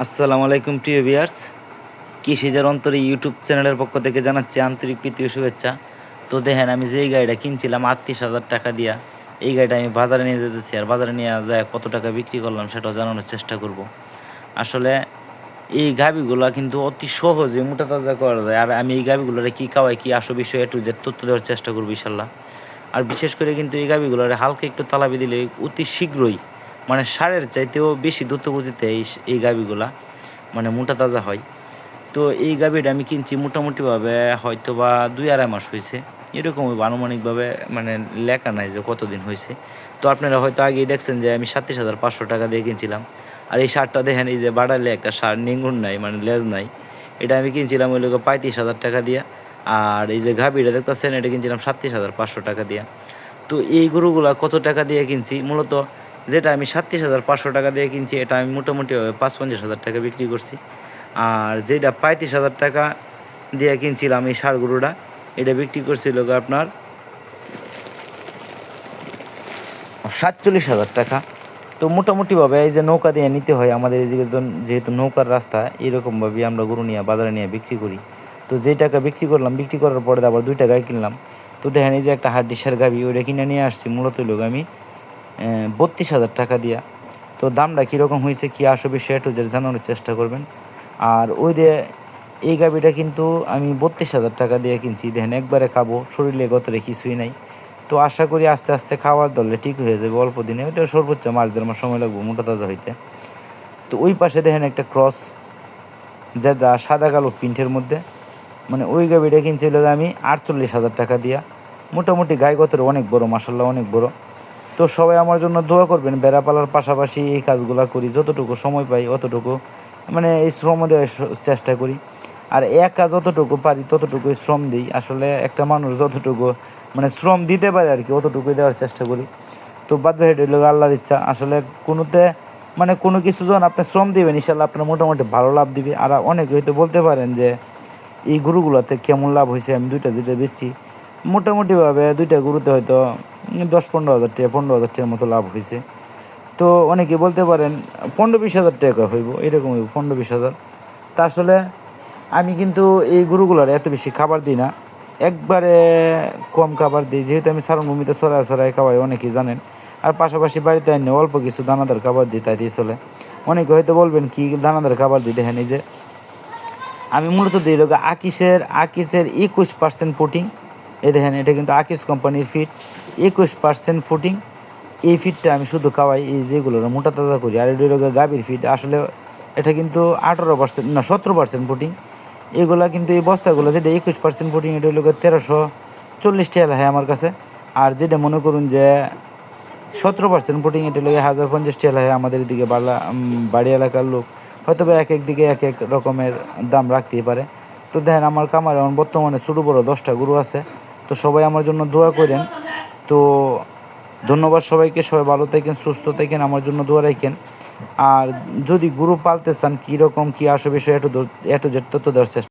আসসালামু আলাইকুম, প্রিয় ভিয়ার্স কৃষিজার অন্তরে ইউটিউব চ্যানেলের পক্ষ থেকে জানাচ্ছি আন্তরিক প্রীতি ও শুভেচ্ছা। তো দেখেন, আমি যেই গাড়িটা কিনছিলাম, আটত্রিশ হাজার টাকা দিয়া, এই গাড়িটা আমি বাজারে নিয়ে যেতেছি। আর বাজারে নিয়ে যায় কত টাকা বিক্রি করলাম সেটাও জানানোর চেষ্টা করব। আসলে এই গাভিগুলো কিন্তু অতি সহজে মোটা তাজা করা যায়। আর আমি এই গাভিগুলোরে কী খাওয়াই, কী আসো বিষয় একটু যে তথ্য দেওয়ার চেষ্টা করব ইনশাল্লাহ। আর বিশেষ করে কিন্তু এই গাভিগুলোরে হালকা একটু তালাবি দিলে অতি শীঘ্রই মানে সারের চাইতেও বেশি দ্রুত গতিতে এই এই গাভিগুলা মানে মোটা তাজা হয়। তো এই গাভিটা আমি কিনছি মোটামুটিভাবে হয়তো বা দুই আড়াই মাস হয়েছে। এরকম আনুমানিকভাবে মানে লেখা নাই যে কতদিন হয়েছে। তো আপনারা হয়তো আগেই দেখছেন যে আমি সাতত্রিশ হাজার পাঁচশো টাকা দিয়ে কিনছিলাম। আর এই সারটা দেখেন, এই যে বাড়ালে একটা সার, নিঙ্গুর নাই মানে লেজ নাই। এটা আমি কিনছিলাম ওই লোক পঁয়ত্রিশ হাজার টাকা দিয়ে। আর এই যে গাভিটা দেখতেছেন, এটা কিনছিলাম সাতত্রিশ হাজার পাঁচশো টাকা দিয়ে। তো এই গরুগুলা কত টাকা দিয়ে কিনছি? মূলত যেটা আমি সাতত্রিশ হাজার পাঁচশো টাকা দিয়ে কিনছি, এটা আমি মোটামুটি পাঁচ পঞ্চাশ হাজার টাকা বিক্রি করছি। আর যেটা পঁয়ত্রিশ হাজার টাকা দিয়ে কিনছিলাম এই সার গরুটা, এটা বিক্রি করছিল আপনার সাতচল্লিশ হাজার টাকা। তো মোটামুটিভাবে এই যে নৌকা দিয়ে নিতে হয়, আমাদের এদিকে যেহেতু নৌকার রাস্তা, এরকমভাবে আমরা গরু নিয়ে, বাজারে নিয়ে বিক্রি করি। তো যেই টাকা বিক্রি করলাম, বিক্রি করার পরে আবার দুই টাকায় কিনলাম। তো দেখেন এই যে একটা হাড্ডিসার গাভি ওইটা কিনে নিয়ে আসছি, মূলত লোক আমি বত্রিশ হাজার টাকা দিয়া। তো দামটা কীরকম হয়েছে, কী আসবে সেটা জানানোর চেষ্টা করবেন। আর ওই দিয়ে এই গাভিটা কিন্তু আমি বত্রিশ হাজার টাকা দিয়ে কিনছি। দেখেন একবারে খাব, শরীরে গতরে কিছুই নাই। তো আশা করি আস্তে আস্তে খাওয়ার দলে ঠিক হয়ে যাবে অল্প দিনে। ওইটা সর্বোচ্চ মাস দেড় মাস সময় লাগবে মোটা তাজা হইতে। তো ওই পাশে দেখেন একটা ক্রস যেটা সাদা কালো প্রিন্টের মধ্যে। মানে ওই গাভিটা কিনছিল আমি আটচল্লিশ হাজার টাকা দিয়া। মোটামুটি গায়ে গতরে অনেক বড় মাসাল্লাহ অনেক বড়। তো সবাই আমার জন্য দোয়া করবেন বেড়া পালার পাশাপাশি এই কাজগুলো করি, যতটুকু সময় পাই অতটুকু মানে এই শ্রম দেওয়ার চেষ্টা করি। আর এক যতটুকু পারি ততটুকু শ্রম দিই। আসলে একটা মানুষ যতটুকু মানে শ্রম দিতে পারে আর কি, অতটুকুই দেওয়ার চেষ্টা করি। তো বাদ বাকি হলো আল্লাহর ইচ্ছা। আসলে কোনোতে মানে কোনো কিছু যখন আপনি শ্রম দিবেন ইনশাল্লাহ আপনার মোটামুটি ভালো লাভ দিবে। আর অনেকে হয়তো বলতে পারেন যে, এই গরুগুলোতে কেমন লাভ হয়েছে? আমি দুইটা দুইটা বেচছি। মোটামুটিভাবে দুইটা গরুতে হয়তো দশ পনেরো হাজার টাকা, পনেরো হাজার টাকার মতো লাভ হয়েছে। তো অনেকে বলতে পারেন, পনেরো বিশ হাজার টাকা হইব? এরকম হইব, পনেরো বিশ হাজার। তা আসলে আমি কিন্তু এই গরুগুলোর এত বেশি খাবার দিই না। একবারে কম খাবার দিই, যেহেতু আমি সারণভূমিতে সরাই সরাই খাওয়াই, অনেকেই জানেন। আর পাশাপাশি বাড়িতে আনি অল্প কিছু দানাদার খাবার দিই, তাই দিয়ে চলে। অনেকে হয়তো বলবেন, কি দানাদার খাবার দিই? এই যে, আমি মূলত দিই লোক আকিসের আকিসের একুশ পার্সেন্ট প্রোটিন। এই দেখেন, এটা কিন্তু আকিস কোম্পানির ফিট একুশ পার্সেন্ট ফুটিং এই ফিটটা আমি শুধু খাওয়াই, এই যেগুলো মোটা তাজা করি, আর এটা হলো গাভীর ফিট আসলে এটা কিন্তু আঠারো পার্সেন্ট না, সতেরো পার্সেন্ট ফুটিং এগুলা কিন্তু এই বস্তাগুলো যেটা একুশ পার্সেন্ট ফুটিং এটা হলো তেরোশো চল্লিশ টাকা হয় আমার কাছে। আর যেটা মনে করুন যে সতেরো পার্সেন্ট ফুটিং এটা হলো হাজার পঞ্চাশ টাকা হয় আমাদের দিকে বাড়া বাড়ি এলাকার লোক। হয়তো বা এক এক দিকে এক এক রকমের দাম রাখতেই পারে। তো দেখেন, আমার কামার এখন বর্তমানে ছোটো বড়ো দশটা গরু আছে। তো সবাই আমার জন্য দোয়া করেন। তো ধন্যবাদ সবাইকে, সবাই ভালো থাকেন, সুস্থ থাকেন, আমার জন্য দোয়া রাখেন। আর যদি গুরু পালতে চান, কীরকম, কী আসবে, বিষয়ে একটু একটু যেটা তো দেওয়ার চেষ্টা